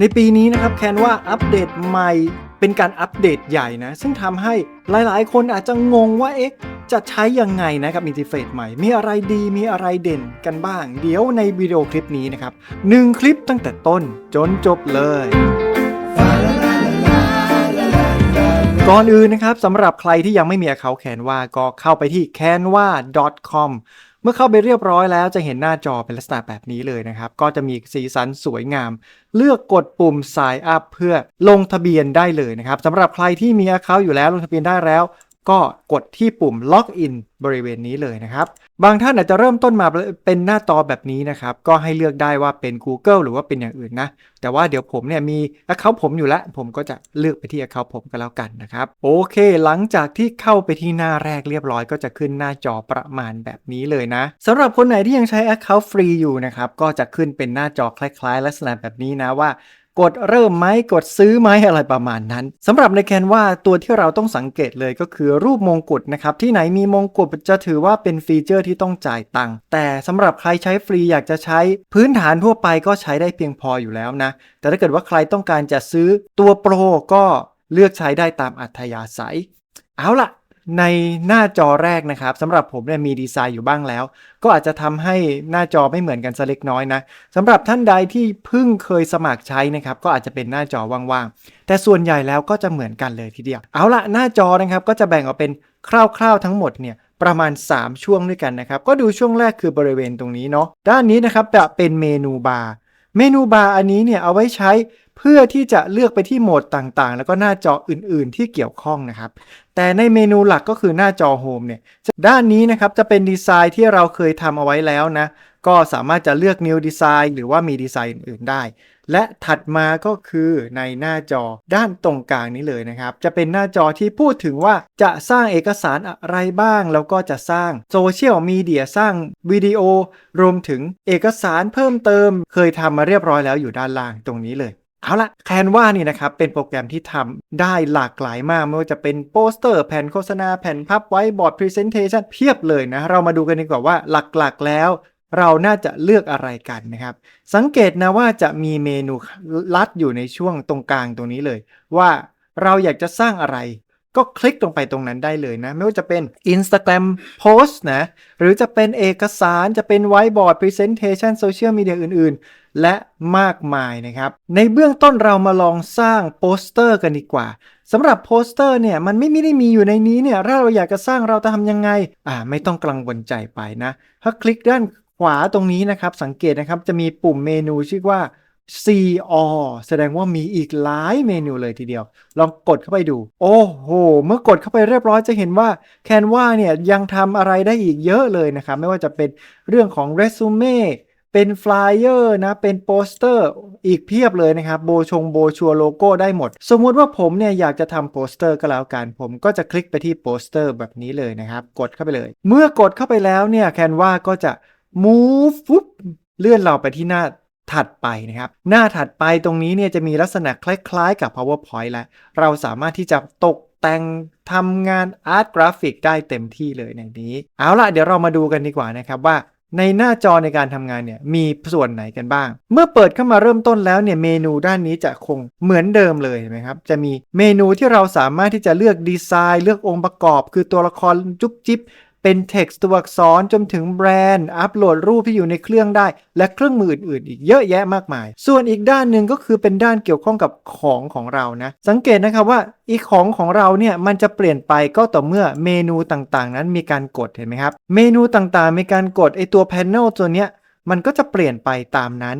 ในปีนี้นะครับแคนว่าอัปเดตใหม่เป็นการอัปเดตใหญ่นะ ซึ่งทำให้หลายๆ คนอาจจะงงว่าเอ๊ะจะใช้ยังไงนะครับอินเทอร์เฟซใหม่ มีอะไรดีมีอะไรเด่นกันบ้าง เดี๋ยวในวิดีโอคลิปนี้นะครับหนึ่งคลิปตั้งแต่ต้นจนจบเลย ก่อนอื่นนะครับสำหรับใครที่ยังไม่มี account Canva ก็เข้าไปที่ canva.com มื่อเข้าไปเรียบร้อยแล้วจะเห็นหน้าจอเป็นลักษณะแบบนี้เลยนะครับ ก็จะมีสีสันสวยงาม เลือกกดปุ่ม sign up เพื่อลงทะเบียนได้เลยนะครับสำหรับใครที่มี account อยู่แล้วลงทะเบียนได้แล้ว ก็กดที่ปุ่ม login บริเวณนี้เลยนะครับ บางท่านอาจจะเริ่มต้นมาเป็นหน้าจอแบบนี้นะครับ ก็ให้เลือกได้ว่าเป็น Google หรือว่าเป็นอย่างอื่นนะ แต่ว่าเดี๋ยวผมเนี่ยมี Account ผมอยู่แล้ว ผมก็จะเลือกไปที่ Account ผมก็แล้วกันนะครับ โอเค หลังจากที่เข้าไปที่หน้าแรกเรียบร้อยก็จะขึ้นหน้าจอประมาณแบบนี้เลยนะสำหรับคนไหนที่ยังใช้ Account ฟรีอยู่นะครับก็จะขึ้นเป็นหน้าจอคล้าย ๆ ลักษณะแบบนี้นะว่า กดเริ่มไหมกดซื้อไหมอะไรประมาณนั้นสำหรับในแคนว่าตัวที่เราต้องสังเกตเลยก็คือรูปมงกุฎนะครับที่ไหนมีมงกุฎจะถือว่าเป็นฟีเจอร์ที่ต้องจ่ายตังค์แต่สำหรับใครใช้ฟรีอยากจะใช้พื้นฐานทั่วไปก็ใช้ได้เพียงพออยู่แล้วนะ แต่ถ้าเกิดว่าใครต้องการจะซื้อตัวโปรก็เลือกใช้ได้ตามอัธยาศัย เอาล่ะ ในหน้าจอแรกนะครับสำหรับผมเนี่ยมีดีไซน์อยู่บ้างแล้ว ก็อาจจะทำให้หน้าจอไม่เหมือนกันสักเล็กน้อยนะสำหรับท่านใดที่เพิ่งเคยสมัครใช้นะครับก็อาจจะเป็นหน้าจอว่างๆ แต่ส่วนใหญ่แล้วก็จะเหมือนกันเลยทีเดียว เอาละหน้าจอนะครับก็จะแบ่งออกเป็นคร่าวๆทั้งหมดเนี่ยประมาณ 3 ช่วงด้วยกันนะครับ ก็ดูช่วงแรกคือบริเวณตรงนี้เนาะด้านนี้นะครับจะเป็นเมนูบาร์เมนูบาร์อันนี้เนี่ยเอาไว้ใช้ เพื่อที่จะเลือกไปที่โหมดต่างๆ แล้วก็หน้าจออื่นๆ ที่เกี่ยวข้องนะครับ แต่ในเมนูหลักก็คือหน้าจอโฮมเนี่ย ด้านนี้นะครับจะเป็นดีไซน์ที่เราเคยทำเอาไว้แล้วนะ ก็สามารถจะเลือก New Design หรือว่ามีดีไซน์อื่นๆได้ และถัดมาก็คือในหน้าจอด้านตรงกลางนี้เลยนะครับ จะเป็นหน้าจอที่พูดถึงว่าจะสร้างเอกสารอะไรบ้าง แล้วก็จะสร้างโซเชียลมีเดียสร้างวิดีโอรวมถึงเอกสารเพิ่มเติม เคยทำมาเรียบร้อยแล้วอยู่ด้านล่างตรงนี้เลย เอาละแคนวานี่นะครับ เป็นโปรแกรมที่ทำได้หลากหลายมาก ไม่ว่าจะเป็นโปสเตอร์ แผ่นโฆษณา แผ่นพับไว้บอร์ดพรีเซนเทชันเพียบเลยนะ เรามาดูกันดีกว่าว่าหลักๆแล้ว เราน่าจะเลือกอะไรกันนะครับ สังเกตนะว่าจะมีเมนูลัดอยู่ในช่วงตรงกลางตรงนี้เลย ว่าเราอยากจะสร้างอะไร ก็คลิกตรงไปตรงนั้นได้เลยนะ ไม่ว่าจะเป็น Instagram Post นะ หรือจะเป็นเอกสารจะเป็นไวบอร์ด Presentation Social Media อื่นๆและมากมายนะครับ ในเบื้องต้นเรามาลองสร้างโปสเตอร์กันดีกว่าสำหรับโปสเตอร์เนี่ยมันไม่ได้มีอยู่ในนี้เนี่ยถ้าเราอยากจะสร้างเราจะทำยังไงอ่าไม่ต้องกังวลใจไปนะ ถ้าคลิกด้านขวาตรงนี้นะครับ สังเกตนะครับจะมีปุ่มเมนูชื่อว่า C O แสดงว่ามีอีกหลายเมนูเลยทีเดียว ลองกดเข้าไปดู โอ้โห เมื่อกดเข้าไปเรียบร้อยจะเห็นว่า Canva เนี่ยยังทำอะไรได้อีกเยอะเลยนะครับ ไม่ว่าจะเป็นเรื่องของเรซูเม่ เป็นฟลายเออร์นะ เป็นโปสเตอร์อีกเพียบเลยนะครับ โบชงโบชัวโลโก้ได้หมด สมมุติว่าผมเนี่ยอยากจะทำโปสเตอร์ก็แล้วกัน ผมก็จะคลิกไปที่โปสเตอร์แบบนี้เลยนะครับ กดเข้าไปเลย เมื่อกดเข้าไปแล้วเนี่ย Canva ก็จะ move ฟุบเลื่อนเราไปที่หน้าถัดไปนะครับ หน้าถัดไปตรงนี้เนี่ยจะมีลักษณะคล้ายๆกับ PowerPoint แล้ว เราสามารถที่จะตกแต่งทำงานอาร์ตกราฟิกได้เต็มที่เลยในนี้ เอาล่ะเดี๋ยวเรามาดูกันดีกว่านะครับว่า ในหน้าจอในการทำงานเนี่ยมีส่วนไหนกันบ้าง เมื่อเปิดเข้ามาเริ่มต้นแล้วเนี่ยเมนูด้านนี้จะคงเหมือนเดิมเลยเห็นไหมครับจะมีเมนูที่เราสามารถที่จะเลือกดีไซน์ เลือกองค์ประกอบ คือตัวละครจุ๊บจิ๊บ เป็น text ตัวอักษรจนถึงแบรนด์ อัปโหลดรูปที่อยู่ในเครื่องได้ และเครื่องมืออื่นๆ อีกเยอะแยะมากมาย ส่วนอีกด้านหนึ่งก็คือเป็นด้านเกี่ยวข้องกับของของเรานะ สังเกตนะครับว่าอีของของเราเนี่ยมันจะเปลี่ยนไปก็ต่อเมื่อเมนูต่างๆ นั้นมีการกดเห็นไหมครับ เมนูต่างๆ มีการกดไอตัว panel ตัวเนี้ยมันก็จะเปลี่ยนไปตามนั้น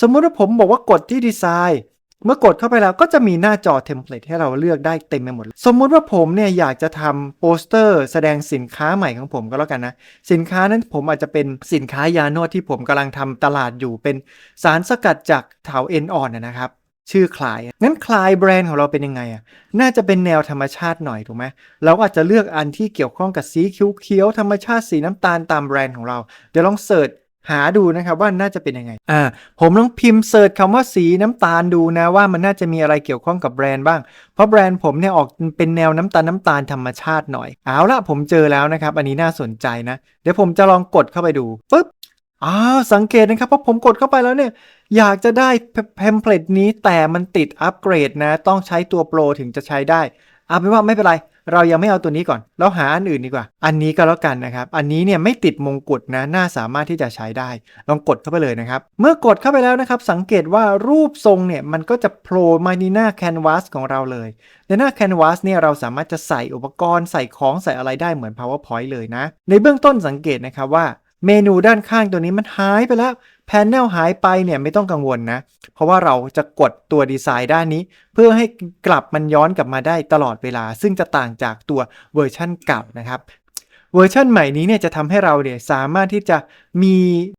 สมมุติว่าผมบอกว่ากดที่ดีไซน์ เมื่อกดเข้าไปแล้วก็จะมีหน้าจอเทมเพลตให้เราเลือกได้เต็มไปหมด สมมุติว่าผมเนี่ยอยากจะทำโปสเตอร์ แสดงสินค้าใหม่ของผมก็แล้วกันนะ สินค้านั้นผมอาจจะเป็นสินค้ายานวดที่ผมกำลังทำตลาดอยู่เป็นสารสกัดจากเถาเอ็นอ่อนนะครับชื่อคลาย งั้นคลายแบรนด์ของเราเป็นยังไงอะ น่าจะเป็นแนวธรรมชาติหน่อยถูกไหมเราก็อาจจะเลือกอันที่เกี่ยวข้องกับสีเขียวๆธรรมชาติสีน้ำตาลตามแบรนด์ของเรา เดี๋ยวลองเสิร์ช หาดูนะครับว่าน่าจะเป็นยังไง อ่า ผมลองพิมพ์เสิร์ชคำว่าสีน้ำตาลดูนะว่ามันน่าจะมีอะไรเกี่ยวข้องกับแบรนด์บ้าง เพราะแบรนด์ผมเนี่ยออกเป็นแนวน้ำตาลน้ำตาลธรรมชาติหน่อย เอาละผมเจอแล้วนะครับ อันนี้น่าสนใจนะ เดี๋ยวผมจะลองกดเข้าไปดูปุ๊บอ้าวสังเกตนะครับเพราะผมกดเข้าไปแล้วเนี่ย อยากจะได้เทมเพลตนี้แต่มันติดอัปเกรดนะ ต้องใช้ตัวโปรถึงจะใช้ได้เอาเป็นว่าไม่เป็นไร เรายังไม่เอาตัวนี้ก่อน เราหาอันอื่นดีกว่า อันนี้ก็แล้วกันนะครับ อันนี้เนี่ยไม่ติดมงกุฎนะ น่าสามารถที่จะใช้ได้ ลองกดเข้าไปเลยนะครับ เมื่อกดเข้าไปแล้วนะครับ สังเกตว่ารูปทรงเนี่ยมันก็จะโผล่มาในหน้าแคนวาสของเราเลย ในหน้าแคนวาสเนี่ยเราสามารถจะใส่อุปกรณ์ใส่ของใส่อะไรได้เหมือน powerpoint เลยนะ ในเบื้องต้นสังเกตนะครับว่าเมนูด้านข้างตัวนี้มันหายไปแล้ว พนเนลหายไปเนี่ยไม่ต้องกังวลนะ เพราะว่าเราจะกดตัวดีไซน์ด้านนี้ เพื่อให้กลับมันย้อนกลับมาได้ตลอดเวลา ซึ่งจะต่างจากตัวเวอร์ชั่นเก่านะครับเวอร์ชันใหม่นี้เนี่ยจะทำให้เราเนี่ยสามารถที่จะมี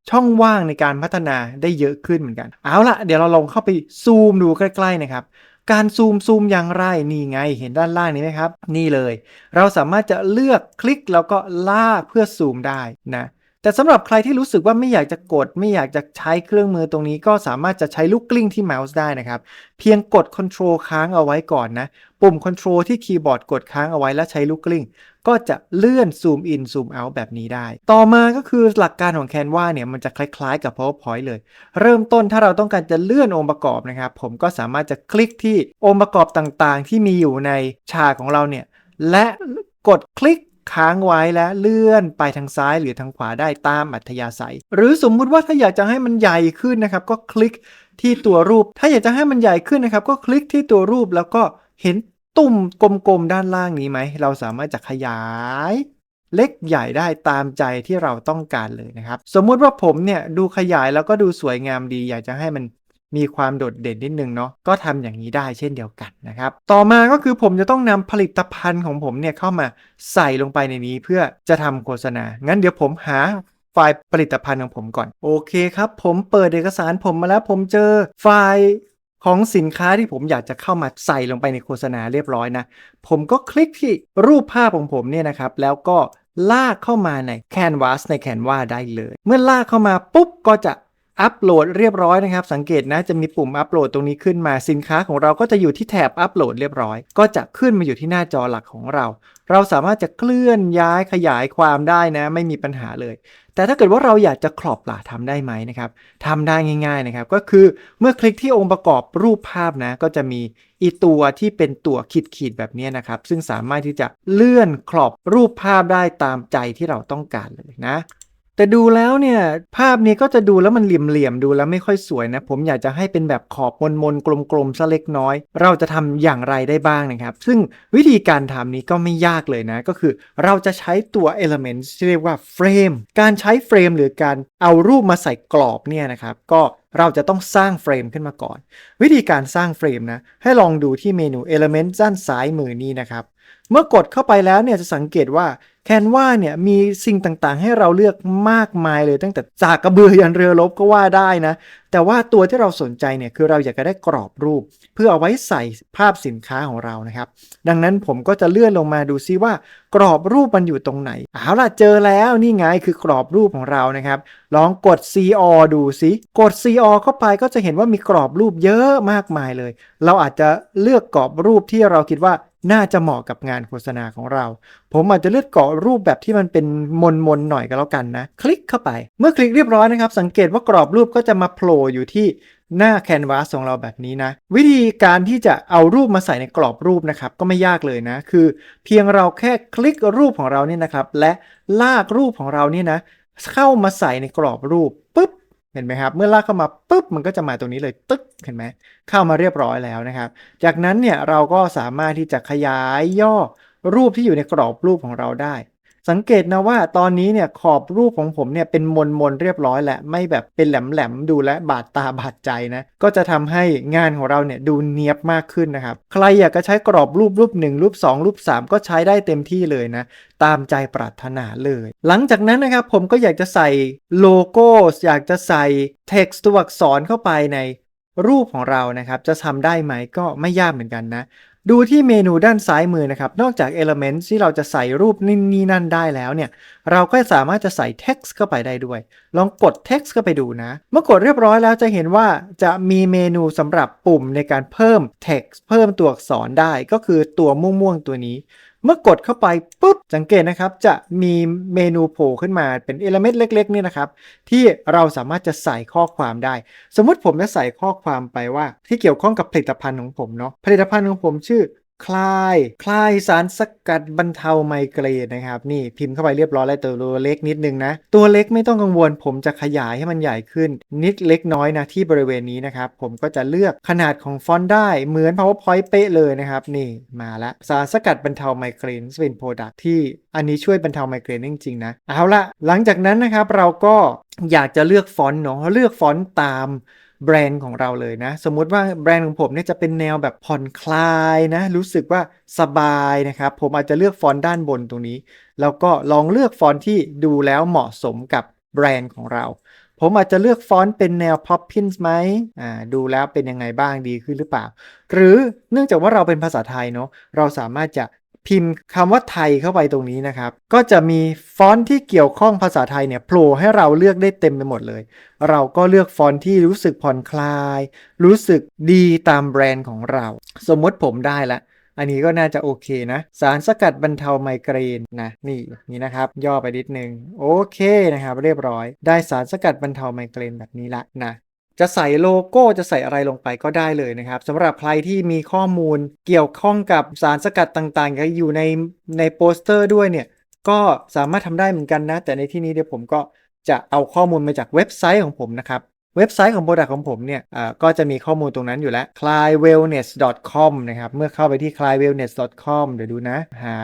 ช่องว่างในการพัฒนาได้เยอะขึ้นเหมือนกัน เอาละเดี๋ยวเราลองเข้าไปซูมดูใกล้ๆนะครับการซูมซูมอย่างไรนี่ไงเห็นด้านล่างนี้ไหมครับ นี่เลย เราสามารถจะเลือกคลิกแล้วก็ลากเพื่อซูมได้นะ แต่สำหรับใครที่รู้สึกว่าไม่อยากจะกด ไม่อยากจะใช้เครื่องมือตรงนี้ก็สามารถจะใช้ลูกกลิ้งที่เมาส์ได้นะครับ เพียงกด Ctrl ค้างเอาไว้ก่อนนะ ปุ่ม Ctrl ที่คีย์บอร์ดกดค้างเอาไว้แล้วใช้ลูกกลิ้ง ก็จะเลื่อนซูมอินซูมเอาแบบนี้ได้ ต่อมาก็คือหลักการของ Canva เนี่ยมันจะคล้ายๆกับ PowerPoint เลย เริ่มต้นถ้าเราต้องการจะเลื่อนองค์ประกอบนะครับ ผมก็สามารถจะคลิกที่องค์ประกอบต่างๆ ที่มีอยู่ในฉากของเราเนี่ยและกดคลิก ค้างไว้และเลื่อนไปทางซ้ายหรือทางขวาได้ตามอัธยาศัย หรือสมมุติว่าถ้าอยากจะให้มันใหญ่ขึ้นนะครับ ก็คลิกที่ตัวรูป ถ้าอยากจะให้มันใหญ่ขึ้นนะครับ ก็คลิกที่ตัวรูปแล้วก็เห็นตุ่มกลมๆด้านล่างนี้ไหม เราสามารถจะขยาย เล็กใหญ่ได้ตามใจที่เราต้องการเลยนะครับ สมมุติว่าผมเนี่ยดูขยายแล้วก็ดูสวยงามดี อยากจะให้มัน มีความโดดเด่นนิดนึงเนาะก็ทำอย่างนี้ได้เช่นเดียวกันนะครับ ต่อมาก็คือผมจะต้องนำผลิตภัณฑ์ของผมเนี่ยเข้ามาใส่ลงไปในนี้เพื่อจะทำโฆษณา งั้นเดี๋ยวผมหาไฟล์ผลิตภัณฑ์ของผมก่อน โอเคครับ ผมเปิดเอกสารผมมาแล้วผมเจอไฟล์ของสินค้าที่ผมอยากจะเข้ามาใส่ลงไปในโฆษณาเรียบร้อยนะ ผมก็คลิกที่รูปภาพของผมเนี่ยนะครับ แล้วก็ลากเข้ามาใน Canvas ใน Canva ได้เลย เมื่อลากเข้ามาปุ๊บก็จะ อัปโหลดเรียบร้อยนะครับ สังเกตนะจะมีปุ่มอัปโหลดตรงนี้ขึ้นมาสินค้าของเราก็จะอยู่ที่แถบอัปโหลดเรียบร้อย ก็จะขึ้นมาอยู่ที่หน้าจอหลักของเรา เราสามารถจะเคลื่อนย้ายขยายความได้นะ ไม่มีปัญหาเลย แต่ถ้าเกิดว่าเราอยากจะครอบล่ะทำได้ไหมนะครับทำได้ง่าย ๆนะครับ ก็คือเมื่อคลิกที่องค์ประกอบรูปภาพนะ ก็จะมีอีตัวที่เป็นตัวขีดๆแบบนี้นะครับ ซึ่งสามารถที่จะเลื่อนครอบรูปภาพได้ตามใจที่เราต้องการเลยนะ แต่ดูแล้วเนี่ย ภาพนี้ก็จะดูแล้วมันเหลี่ยมๆดูแล้วไม่ค่อยสวยนะ ผมอยากจะให้เป็นแบบขอบมนๆกลมๆซะเล็กน้อย เราจะทำอย่างไรได้บ้างนะครับ ซึ่งวิธีการทำนี้ก็ไม่ยากเลยนะ ก็คือเราจะใช้ตัว element ที่เรียกว่าเฟรมการใช้เฟรมหรือการเอารูปมาใส่กรอบเนี่ยนะครับก็เราจะต้องสร้างเฟรมขึ้นมาก่อน วิธีการสร้างเฟรมนะ ให้ลองดูที่เมนู element ด้านซ้ายมือนี้นะครับ เมื่อกดเข้าไปแล้วเนี่ยจะสังเกตว่า Canva เนี่ยมีสิ่งต่างๆ ให้เราเลือกมากมายเลยตั้งแต่จากกระเบือยันเรือรบก็ว่าได้นะ แต่ว่าตัวที่เราสนใจเนี่ยคือเราอยากจะได้กรอบรูป เพื่อเอาไว้ใส่ภาพสินค้าของเรานะครับ ดังนั้นผมก็จะเลื่อนลงมาดูซิว่า กรอบรูปมันอยู่ตรงไหนเอาล่ะเจอแล้วนี่ไงคือกรอบรูปของเรานะครับ ลองกด CO ดูซิกด CO เข้าไปก็จะเห็นว่ามีกรอบรูปเยอะมากมายเลย เราอาจจะเลือกกรอบรูปที่เราคิดว่า น่าจะเหมาะกับงานโฆษณาของเรา ผมอาจจะเลือกเกาะรูปแบบที่มันเป็นมนมนๆหน่อยก็แล้วกันนะ คลิกเข้าไป เมื่อคลิกเรียบร้อยนะครับ สังเกตว่ากรอบรูปก็จะมาโผล่อยู่ที่หน้าแคนวาสของเราแบบนี้นะ วิธีการที่จะเอารูปมาใส่ในกรอบรูปนะครับ ก็ไม่ยากเลยนะ คือ เพียงเราแค่คลิกรูปของเราเนี่ยนะครับ และลากรูปของเราเนี่ยนะเข้ามาใส่ในกรอบรูป เห็นไหมครับ เมื่อลากเข้ามาปุ๊บมันก็จะมาตรงนี้เลยตึ๊กเห็นไหมเข้ามาเรียบร้อยแล้วนะครับ จากนั้นเนี่ยเราก็สามารถที่จะขยายย่อรูปที่อยู่ในกรอบรูปของเราได้ สังเกตนะว่าตอนนี้เนี่ยขอบรูปของผมเนี่ยเป็นมนมนๆเรียบร้อยแหล้วไม่แบบเป็นแหลมแหลมๆดูและบาดตาบาดใจนะก็จะทำให้งานของเราเนี่ยดูเนียบมากขึ้นนะครับ ใครอยากจะใช้กรอบรูปรูป 1 รูป 2 รูป 3 ก็ใช้ได้เต็มที่เลยนะ ตามใจปรารถนาเลย หลังจากนั้นนะครับผมก็อยากจะใส่โลโก้อยากจะใส่ text ตัวอักษรเข้าไปในรูปของเรานะครับ จะทำได้ไหมก็ไม่ยากเหมือนกันนะ ดูที่เมนูด้านซ้ายมือนะครับ นอกจาก Element ที่เราจะใส่รูปนี่นี่นั่นได้แล้วเนี่ย เราก็สามารถจะใส่ text เข้าไปได้ด้วย ลองกด text เข้าไปดูนะ เมื่อกดเรียบร้อยแล้วจะเห็นว่าจะมีเมนูสำหรับปุ่มในการเพิ่ม text เพิ่มตัวอักษรได้ก็คือตัวม่วงๆตัวนี้ เมื่อกดเข้าไปปุ๊บสังเกตนะครับ จะมีเมนูโผล่ขึ้นมาเป็นเอลเมนต์เล็ก ๆ นี่นะครับ ที่เราสามารถจะใส่ข้อความได้ สมมุติผมจะใส่ข้อความไปว่า ที่เกี่ยวข้องกับผลิตภัณฑ์ของผมเนาะผลิตภัณฑ์ของผมชื่อ คลาย คลายสารสกัดบรรเทาไมเกรนนะครับ นี่พิมพ์เข้าไปเรียบร้อยแล้วตัวเล็กนิดนึงนะ ตัวเล็กไม่ต้องกังวล ผมจะขยายให้มันใหญ่ขึ้น นิดเล็กน้อยนะที่บริเวณนี้นะครับ ผมก็จะเลือกขนาดของฟอนต์ได้เหมือน powerpoint เป๊ะเลยนะครับ นี่มาละสารสกัดบรรเทาไมเกรนเป็นโปรดักที่อันนี้ช่วยบรรเทาไมเกรนจริงๆนะเอาละหลังจากนั้นนะครับเราก็อยากจะเลือกฟอนต์เนาะเลือกฟอนต์ตาม แบรนด์ของเราเลยนะ สมมุติว่าแบรนด์ของผมเนี่ยจะเป็นแนวแบบผ่อนคลายนะ รู้สึกว่าสบายนะครับ ผมอาจจะเลือกฟอนต์ด้านบนตรงนี้ แล้วก็ลองเลือกฟอนต์ที่ดูแล้วเหมาะสมกับแบรนด์ของเรา ผมอาจจะเลือกฟอนต์เป็นแนว Poppins ไหมอ่าดูแล้วเป็นยังไงบ้างดีขึ้นหรือเปล่า หรือเนื่องจากว่าเราเป็นภาษาไทยเนาะเราสามารถจะ พิมพ์คำว่าไทยเข้าไปตรงนี้นะครับ ก็จะมีฟอนต์ที่เกี่ยวข้องภาษาไทยเนี่ยโผล่ให้เราเลือกได้เต็มไปหมดเลย เราก็เลือกฟอนต์ที่รู้สึกผ่อนคลาย รู้สึกดีตามแบรนด์ของเรา สมมติผมได้ละอันนี้ก็น่าจะโอเคนะ สารสกัดบรรเทาไมเกรนนะนี่นี่นะครับ ย่อไปนิดนึง โอเคนะครับ เรียบร้อย ได้สารสกัดบรรเทาไมเกรนแบบนี้ละนะ จะใส่โลโก้จะใส่อะไรลงไปก็ได้เลยนะครับสำหรับใครที่มีข้อมูลเกี่ยวข้องกับสารสกัดต่างๆอยู่ในในโปสเตอร์ด้วยเนี่ย ก็สามารถทำได้เหมือนกันนะ แต่ในที่นี้เดี๋ยวผมก็จะเอาข้อมูลมาจากเว็บไซต์ของผมนะครับ เว็บไซต์ของโปรดักต์ของผมเนี่ยก็จะมีข้อมูลตรงนั้นอยู่แล้ว cliwellness.com นะครับ เมื่อเข้าไปที่ cliwellness.com เดี๋ยวดูนะ หา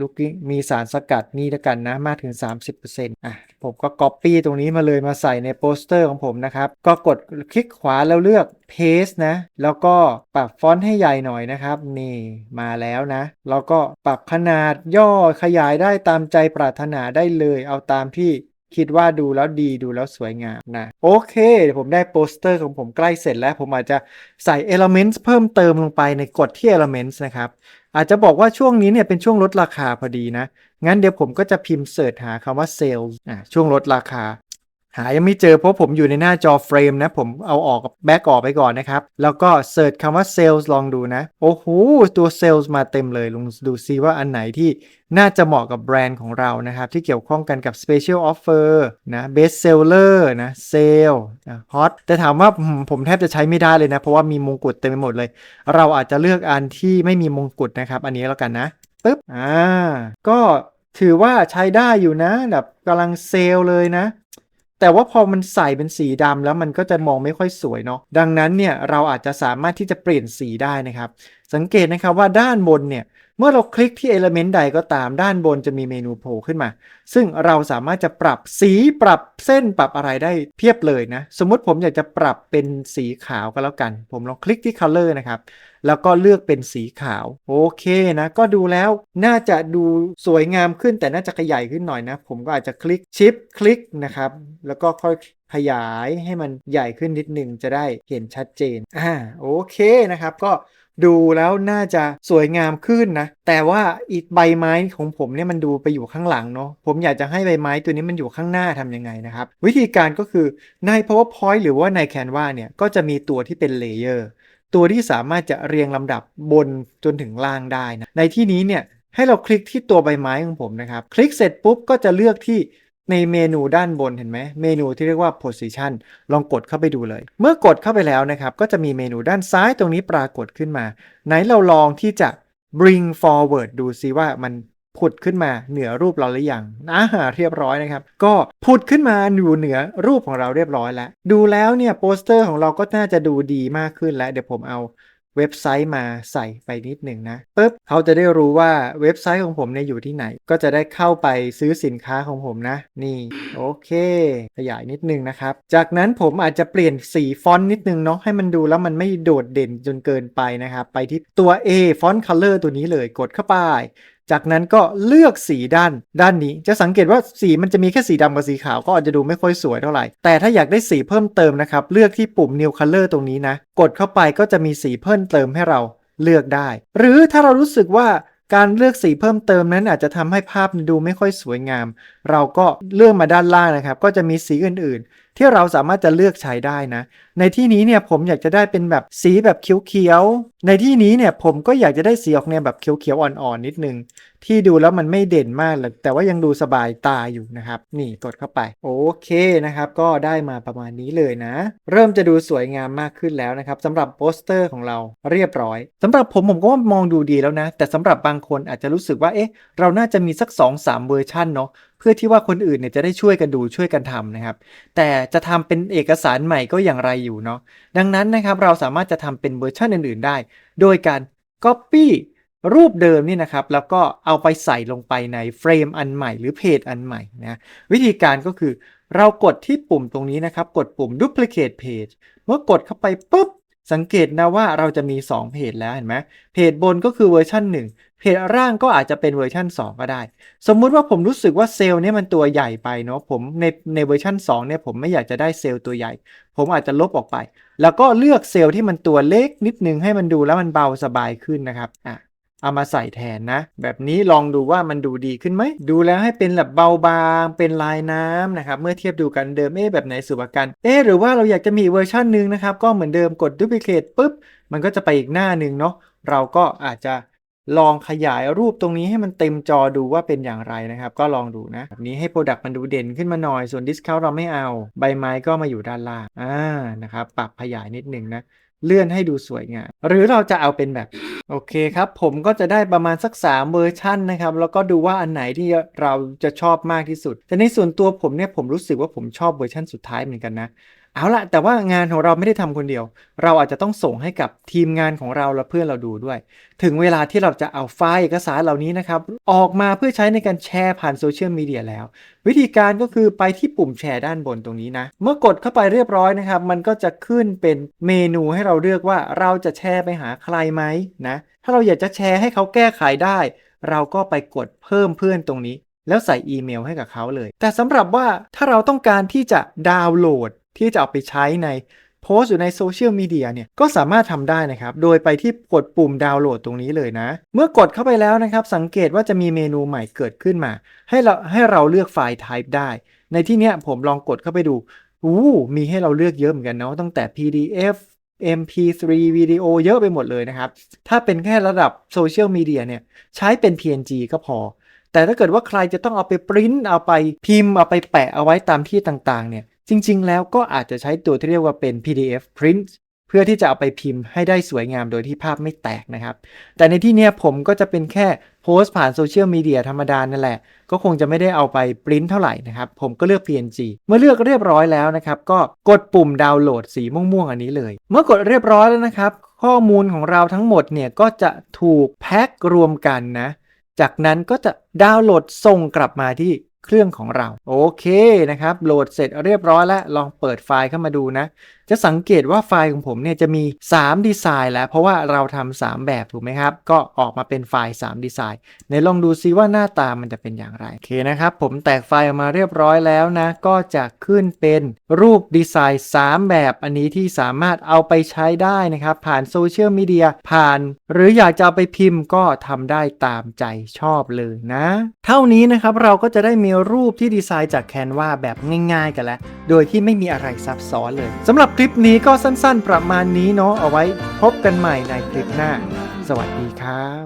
ลูกมีสารสกัดนี่แล้วกันนะ มากถึง 30%อะผมก็ copy ตรงนี้มาเลยมาใส่ในโปสเตอร์ของผมนะครับ ก็กดคลิกขวาแล้วเลือก paste นะ แล้วก็ปรับฟอนต์ให้ใหญ่หน่อยนะครับ นี่มาแล้วนะ แล้วก็ปรับขนาดย่อขยายได้ตามใจปรารถนาได้เลย เอาตามที่ คิดว่าดูแล้วดีดูแล้วสวยงามนะ โอเคเดี๋ยวผมได้โปสเตอร์ของผมใกล้เสร็จแล้ว ผมอาจจะใส่ Elements เพิ่มเติมลงไปในกฎที่ Elements นะครับ อาจจะบอกว่าช่วงนี้เนี่ยเป็นช่วงลดราคาพอดีนะ งั้นเดี๋ยวผมก็จะพิมพ์เสิร์ชหาคำว่า Sales อะช่วงลดราคา หายังไม่เจอเพราะผมอยู่ในหน้าจอเฟรมนะ ผมเอาออกแบ็กออกไปก่อนนะครับ แล้วก็เสิร์ชคำว่า Sales ลองดูนะ โอ้โห ตัว Sales มาเต็มเลยลองดูซิว่าอันไหนที่น่าจะเหมาะกับแบรนด์ของเรานะครับ ที่เกี่ยวข้องกันกับ Special Offer นะ Best Seller นะ Sale นะ Hot แต่ถามว่าผมแทบจะใช้ไม่ได้เลยนะ เพราะว่ามีมงกุฎเต็มไปหมดเลย เราอาจจะเลือกอันที่ไม่มีมงกุฎนะครับ อันนี้แล้วกันนะปึ๊บอ่าก็ถือว่าใช้ได้อยู่นะแบบกำลังเซลเลยนะ แต่ว่าพอมันใส่เป็นสีดำแล้วมันก็จะมองไม่ค่อยสวยเนาะดังนั้นเนี่ยเราอาจจะสามารถที่จะเปลี่ยนสีได้นะครับ สังเกตนะครับว่าด้านบนเนี่ยเมื่อเราคลิกที่ Element ใดก็ตามด้านบนจะมีเมนูโผล่ขึ้นมา ซึ่งเราสามารถจะปรับสีปรับเส้นปรับอะไรได้เพียบเลยนะ สมมติผมอยากจะปรับเป็นสีขาวก็แล้วกัน ผมลองคลิกที่ Color นะครับ แล้วก็เลือกเป็นสีขาว โอเคนะ ก็ดูแล้วน่าจะดูสวยงามขึ้นแต่น่าจะขยายขึ้นหน่อยนะ ผมก็อาจจะคลิกชิปคลิกนะครับ แล้วก็ค่อยขยายให้มันใหญ่ขึ้นนิดหนึ่งจะได้เห็นชัดเจน อ่า โอเคนะครับ ก็ดูแล้วน่าจะสวยงามขึ้นนะ แต่ว่าอีกใบไม้ของผมเนี่ยมันดูไปอยู่ข้างหลังเนาะ ผมอยากจะให้ใบไม้ตัวนี้มันอยู่ข้างหน้าทำยังไงนะครับ วิธีการก็คือใน PowerPoint หรือว่าใน Canva เนี่ย ก็จะมีตัวที่เป็นเลเยอร์ ตัวที่สามารถจะเรียงลำดับบนจนถึงล่างได้นะในที่นี้เนี่ยให้เราคลิกที่ตัวใบไม้ของผมนะครับ คลิกเสร็จปุ๊บก็จะเลือกที่ในเมนูด้านบนเห็นไหมเมนูที่เรียกว่า position ลองกดเข้าไปดูเลย เมื่อกดเข้าไปแล้วนะครับ ก็จะมีเมนูด้านซ้ายตรงนี้ปรากฏขึ้นมา ไหนเราลองที่จะ bring forward ดูซิว่ามัน ผุดขึ้นมาเหนือรูปเราหรือยังอ่าเรียบร้อยนะครับ ก็ผุดขึ้นมาอยู่เหนือรูปของเราเรียบร้อยแล้ว ดูแล้วเนี่ยโปสเตอร์ของเราก็น่าจะดูดีมากขึ้นแล้ว เดี๋ยวผมเอาเว็บไซต์มาใส่ไปนิดหนึ่งนะปุ๊บเขาจะได้รู้ว่าเว็บไซต์ของผมเนี่ยอยู่ที่ไหน ก็จะได้เข้าไปซื้อสินค้าของผมนะ นี่ โอเค ขยายนิดนึงนะครับ จากนั้นผมอาจจะเปลี่ยนสีฟอนต์นิดนึงเนาะให้มันดูแล้วมันไม่โดดเด่นจนเกินไปนะครับ ไปที่ตัว A font color ตัวนี้เลยกดเข้าไป จากนั้นก็เลือกสีด้านด้านนี้จะสังเกตว่าสีมันจะมีแค่สีดำกับสีขาวก็อาจจะดูไม่ค่อยสวยเท่าไหร่ แต่ถ้าอยากได้สีเพิ่มเติมนะครับเลือกที่ปุ่ม new color ตรงนี้นะ กดเข้าไปก็จะมีสีเพิ่มเติมให้เราเลือกได้ หรือถ้าเรารู้สึกว่าการเลือกสีเพิ่มเติมนั้นอาจจะทำให้ภาพดูไม่ค่อยสวยงาม เราก็เลือกมาด้านล่างนะครับ ก็จะมีสีอื่น ที่เราสามารถจะเลือกใช้ได้นะ ในที่นี้เนี่ยผมอยากจะได้เป็นแบบสีแบบเขียวๆในที่นี้เนี่ยผมก็อยากจะได้สีออกแนวแบบเขียวๆอ่อนๆนิดนึง ที่ดูแล้วมันไม่เด่นมากเลยแต่ว่ายังดูสบายตาอยู่นะครับ นี่กดเข้าไป โอเคนะครับ ก็ได้มาประมาณนี้เลยนะ เริ่มจะดูสวยงามมากขึ้นแล้วนะครับสำหรับโปสเตอร์ของเราเรียบร้อยสำหรับผมผมก็ว่ามองดูดีแล้วนะ แต่สำหรับบางคนอาจจะรู้สึกว่าเอ๊ะ เราน่าจะมีสัก 2-3 เวอร์ชันเนาะเพื่อที่ว่าคนอื่นเนี่ยจะได้ช่วยกันดูช่วยกันทำนะครับ แต่จะทำเป็นเอกสารใหม่ก็อย่างไรอยู่เนาะดังนั้นนะครับเราสามารถจะทำเป็นเวอร์ชันอื่นๆได้ โดยการ Copy รูปเดิมนี่นะครับ แล้วก็เอาไปใส่ลงไปในเฟรมอันใหม่หรือเพจอันใหม่นะวิธีการก็คือเรากดที่ปุ่มตรงนี้นะครับ กดปุ่ม duplicate page เมื่อกดเข้าไปปุ๊บ สังเกตนะว่าเราจะมี 2 เพจแล้วเห็นไหมเพจบนก็คือเวอร์ชัน1 เพจล่างก็อาจจะเป็นเวอร์ชัน2 ก็ได้ สมมุติว่าผมรู้สึกว่าเซลล์นี้มันตัวใหญ่ไปเนาะผมในในเวอร์ชัน2เนี่ยผมไม่อยากจะได้เซลล์ตัวใหญ่ ผมอาจจะลบออกไป แล้วก็เลือกเซลล์ที่มันตัวเล็กนิดนึงให้มันดูแล้วมันเบาสบายขึ้นนะครับอะ เอามาใส่แทนนะ แบบนี้ลองดูว่ามันดูดีขึ้นไหม ดูแล้วให้เป็นแบบเบาบาง เป็นลายน้ำนะครับ เมื่อเทียบดูกันเดิมเอ๊แบบไหนสุภกัน เอ๊หรือว่าเราอยากจะมีเวอร์ชันหนึ่งนะครับ ก็เหมือนเดิมกด duplicate ปุ๊บ มันก็จะไปอีกหน้าหนึ่งเนาะ เราก็อาจจะลองขยายรูปตรงนี้ให้มันเต็มจอดูว่าเป็นอย่างไรนะครับ ก็ลองดูนะแบบนี้ให้ Product มันดูเด่นขึ้นมาหน่อยส่วน Discount เราไม่เอา ใบไม้ก็มาอยู่ด้านล่างอ่านะครับปรับขยายนิดนึงนะ เลื่อนให้ดูสวยงามหรือเราจะเอาเป็นแบบ โอเคครับ ผมก็จะได้ประมาณสัก 3 เวอร์ชันนะครับ แล้วก็ดูว่าอันไหนที่เราจะชอบมากที่สุด แต่ในส่วนตัวผมเนี่ยผมรู้สึกว่าผมชอบเวอร์ชันสุดท้ายเหมือนกันนะ เอาละแต่ว่างานของเราไม่ได้ทำคนเดียว เราอาจจะต้องส่งให้กับทีมงานของเราและเพื่อนเราดูด้วย ถึงเวลาที่เราจะเอาไฟล์เอกสารเหล่านี้นะครับ ออกมาเพื่อใช้ในการแชร์ผ่านโซเชียลมีเดียแล้ว วิธีการก็คือไปที่ปุ่มแชร์ด้านบนตรงนี้นะ เมื่อกดเข้าไปเรียบร้อยนะครับ มันก็จะขึ้นเป็นเมนูให้เราเลือกว่าเราจะแชร์ไปหาใครไหมนะถ้าเราอยากจะแชร์ให้เขาแก้ไขได้ เราก็ไปกดเพิ่มเพื่อนตรงนี้แล้วใส่อีเมลให้กับเขาเลย แต่สำหรับว่าถ้าเราต้องการที่จะดาวน์โหลด ที่จะเอาไปใช้ในโพสต์อยู่ในโซเชียลมีเดียเนี่ยก็สามารถทำได้นะครับ โดยไปที่กดปุ่มดาวน์โหลดตรงนี้เลยนะ เมื่อกดเข้าไปแล้วนะครับ สังเกตว่าจะมีเมนูใหม่เกิดขึ้นมา ให้เราให้เราเลือกไฟล์ type ได้ ในที่เนี้ยผมลองกดเข้าไปดูอู้มีให้เราเลือกเยอะเหมือนกันเนาะตั้งแต่ PDF MP3 วิดีโอเยอะไปหมดเลยนะครับ ถ้าเป็นแค่ระดับโซเชียลมีเดียเนี่ยใช้เป็น PNG ก็พอ แต่ถ้าเกิดว่าใครจะต้องเอาไปปริ้นเอาไปพิมพ์เอาไปแปะเอาไว้ตามที่ต่างๆเนี่ย จริง ๆ แล้วก็อาจจะใช้ตัวที่เรียกว่าเป็น PDF print เพื่อที่จะเอาไปพิมพ์ให้ได้สวยงามโดยที่ภาพไม่แตกนะครับ แต่ในที่เนี้ยผมก็จะเป็นแค่โพสต์ผ่านโซเชียลมีเดียธรรมดานั่นแหละ ก็คงจะไม่ได้เอาไปปริ้นเท่าไหร่นะครับ ผมก็เลือก PNG เมื่อเลือกเรียบร้อยแล้วนะครับ ก็กดปุ่มดาวน์โหลดสีม่วงๆอันนี้เลย เมื่อกดเรียบร้อยแล้วนะครับ ข้อมูลของเราทั้งหมดเนี่ยก็จะถูกแพ็ครวมกันนะ จากนั้นก็จะดาวน์โหลดส่งกลับมาที่ เครื่องของเรา โอเคนะครับ โหลดเสร็จเรียบร้อยแล้ว ลองเปิดไฟล์เข้ามาดูนะจะสังเกตว่าไฟล์ของผมเนี่ยจะมี 3 ดีไซน์แล้ว เพราะว่าเราทำ3แบบถูกไหมครับ ก็ออกมาเป็นไฟล์ 3 ดีไซน์ในลองดูซิว่าหน้าตามันจะเป็นอย่างไร โอเคนะครับ ผมแตกไฟล์ออกมาเรียบร้อยแล้วนะ ก็จะขึ้นเป็นรูปดีไซน์ 3 แบบอันนี้ที่สามารถเอาไปใช้ได้นะครับ ผ่านโซเชียลมีเดียผ่าน หรืออยากจะเอาไปพิมพ์ก็ทำได้ตามใจชอบเลยนะ เท่านี้นะครับเราก็จะได้มีรูปที่ดีไซน์จากแคนวาแบบง่าย ๆ กันแล้ว โดยที่ไม่มีอะไรซับซ้อนเลยสำหรับคลิปนี้ก็สั้นๆประมาณนี้เนาะเอาไว้พบกันใหม่ในคลิปหน้า สวัสดีครับ